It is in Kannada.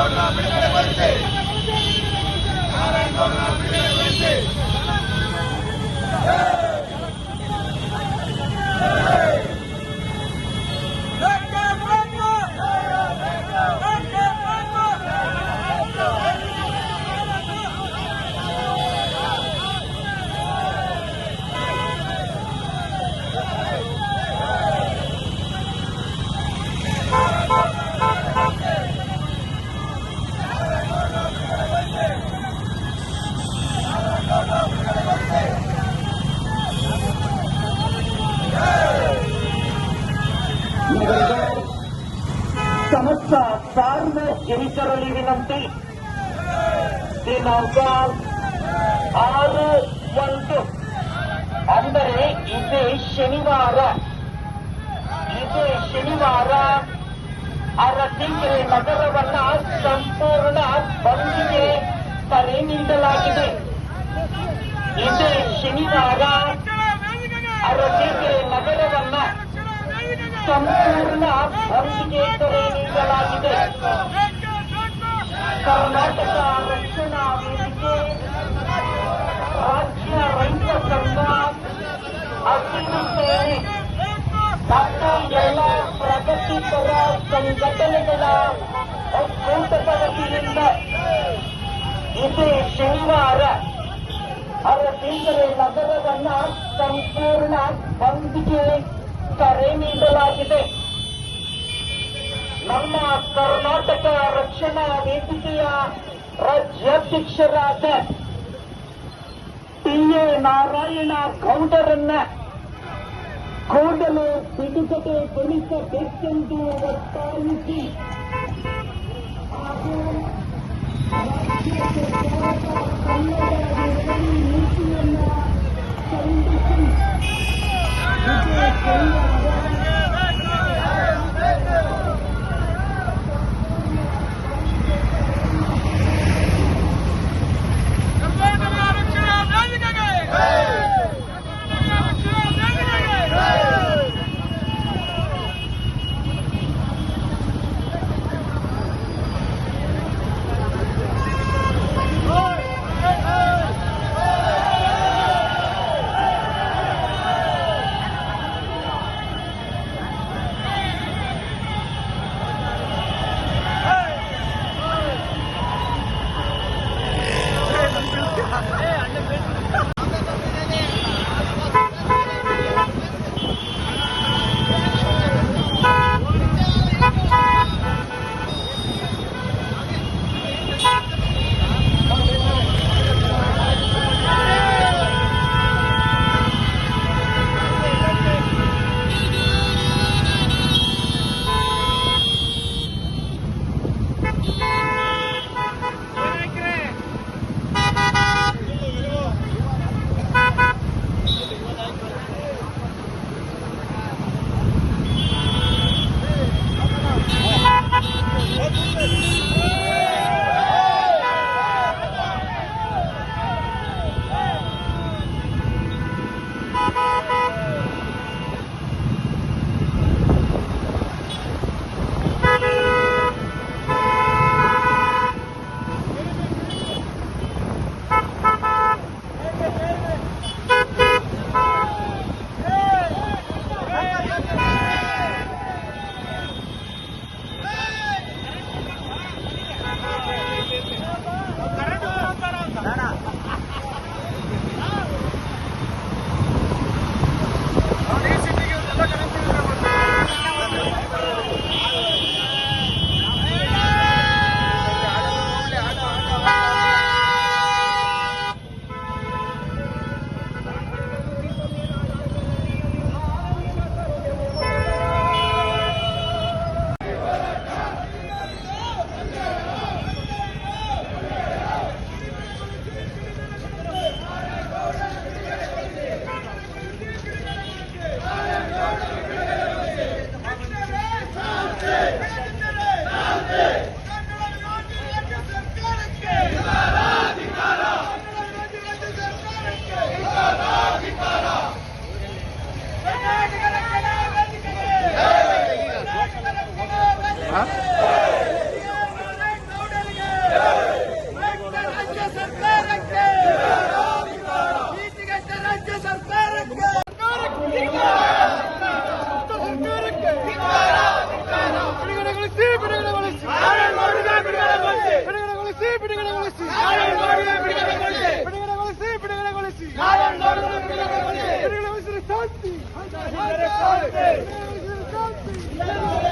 আর বিচার করতে ಸಮಸ್ತ ಸಾರ್ವಜನಿಕರಲ್ಲಿ ವಿನಂತಿ. ದಿನಾಂಕ ಆರು, ಒಂದು. ಅಂದರೆ ಇದೇ ಶನಿವಾರ. ಇದೇ ಶನಿವಾರ ಅರಸೀಕೆರೆ ನಗರವನ್ನ ಸಂಪೂರ್ಣ ಬಂದಿಗೆ ಕರೆ ನೀಡಲಾಗಿದೆ. ಇದೇ ಶನಿವಾರ ಅರಸೀಕೆರೆ ನಗರವನ್ನ ಸಂಪೂರ್ಣ ಬಂದಿಗೆ ಕರೆ ನೀಡಲಾಗಿದೆ ಕರ್ನಾಟಕ ರಕ್ಷಣಾ ವೇದಿಕೆ, ರಾಜ್ಯ ರೈತ ಸಂಘ ಹಸಿರು ಸೇನೆ ಮತ್ತು ಎಲ್ಲ ಪ್ರಗತಿಪರ ಸಂಘಟನೆಗಳ ಒಕ್ಕೂಟದ ವತಿಯಿಂದ ಇದು ಶನಿವಾರ ಅರಸೀಕೆರೆ ನಗರವನ್ನ ಸಂಪೂರ್ಣ ಬಂದ್ಗೆ ಕರೆ ನೀಡಲಾಗಿದೆ. ನಮ್ಮ ಕರ್ನಾಟಕ ರಕ್ಷಣಾ ವೇದಿಕೆಯ ರಾಜ್ಯಾಧ್ಯಕ್ಷರಾದ ಟಿ ಎ ನಾರಾಯಣ ಗೌಡರನ್ನ ಕೂಡಲೇ ಬಿಡುಗಡೆಗೊಳಿಸಬೇಕೆಂದು ಒತ್ತಾಯಿಸಿ. ಹಾಗೂ ಕನ್ನಡ ನೀತಿಯನ್ನ பிடிக்கல கொலுசு. பிடிக்கல கொலுசு. பிடிக்கல கொலுசு பிடிக்கல கொலுசு. சாந்தி. சாந்தி.